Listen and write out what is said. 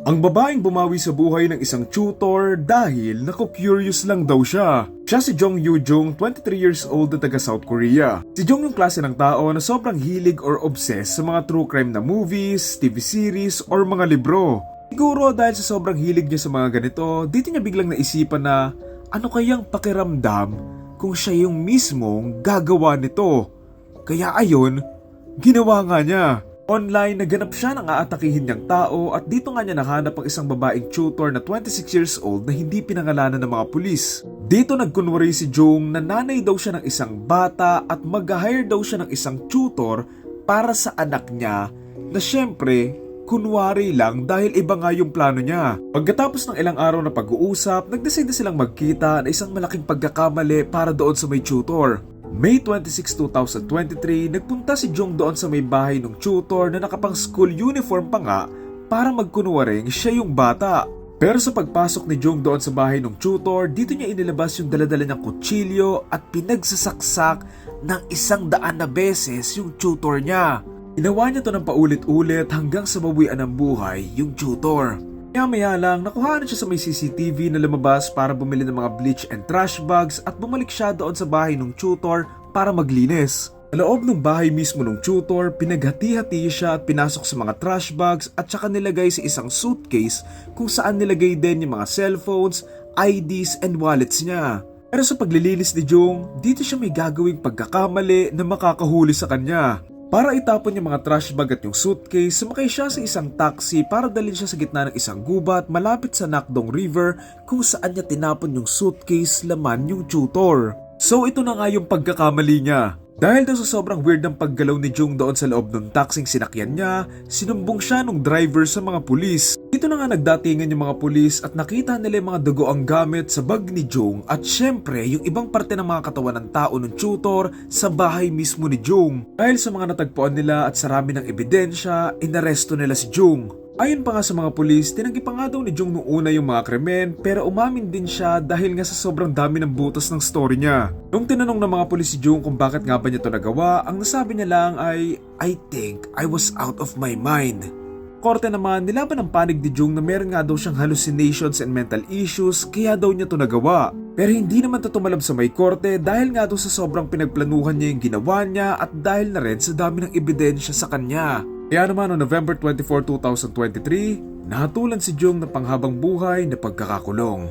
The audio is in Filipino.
Ang babaeng bumawi sa buhay ng isang tutor dahil naku-curious lang daw siya. Siya si Jong Yoo Jung, 23 years old na taga South Korea. Si Jong yung klase ng tao na sobrang hilig or obsessed sa mga true crime na movies, TV series, or mga libro. Siguro dahil sa sobrang hilig niya sa mga ganito, dito niya biglang naisipan na ano kayang pakiramdam kung siya yung mismong gagawa nito. Kaya ayon, ginawa nga niya. Online, naganap siya ng aatakihin niyang tao at dito nga niya nahanap ang isang babaeng tutor na 26 years old na hindi pinangalanan ng mga pulis. Dito nagkunwari si Jung na nanay daw siya ng isang bata at mag-hire daw siya ng isang tutor para sa anak niya na syempre kunwari lang dahil iba nga yung plano niya. Pagkatapos ng ilang araw na pag-uusap, nag-decide na silang magkita na isang malaking pagkakamali para doon sa may tutor. May 26, 2023, nagpunta si Jung doon sa may bahay ng tutor na nakapang school uniform pa nga para magkunwaring siya yung bata. Pero sa pagpasok ni Jung doon sa bahay ng tutor, dito niya inilabas yung daladala niyang kutsilyo at pinagsasaksak ng isang daan na beses yung tutor niya. Ginawa niya to ng paulit-ulit hanggang sa mawian ng buhay yung tutor. Maya-maya lang, nakuhaan siya sa may CCTV na lumabas para bumili ng mga bleach and trash bags at bumalik siya doon sa bahay ng tutor para maglinis. Sa loob ng bahay mismo ng tutor, pinaghati-hati siya at pinasok sa mga trash bags at saka nilagay sa isang suitcase kung saan nilagay din yung mga cellphones, IDs and wallets niya. Pero sa paglilinis ni Jung, dito siya may gagawing pagkakamali na makakahuli sa kanya. Para itapon yung mga trash bag at yung suitcase, sumakay siya sa isang taxi para dalhin siya sa gitna ng isang gubat malapit sa Nakdong River kung saan niya tinapon yung suitcase laman yung tutor. So ito na nga yung pagkakamali niya. Dahil daw sa sobrang weird ng paggalaw ni Jung doon sa loob ng taxing sinakyan niya, sinumbong siya nung driver sa mga pulis. Dito na nga nagdatingan yung mga pulis at nakita nila yung mga dugo ang gamit sa bag ni Jung at syempre yung ibang parte ng mga katawan ng tao ng tutor sa bahay mismo ni Jung. Dahil sa mga natagpuan nila at sarami ng ebidensya, inaresto nila si Jung. Ayon pa nga sa mga pulis, tinanggi pa nga daw ni Jung noong una yung mga krimen pero umamin din siya dahil nga sa sobrang dami ng butas ng story niya. Nung tinanong ng mga pulis si Jung kung bakit nga ba niya to nagawa, ang nasabi niya lang ay, I think I was out of my mind. Korte naman, nilaban ang panig ni Jung na meron nga daw siyang hallucinations and mental issues kaya daw niya to nagawa. Pero hindi naman to tumalab sa may korte dahil nga daw sa sobrang pinagplanuhan niya yung ginawa niya at dahil na rin sa dami ng ebidensya sa kanya. Kaya naman noong November 24, 2023, nahatulan si Jung ng panghabang buhay na pagkakakulong.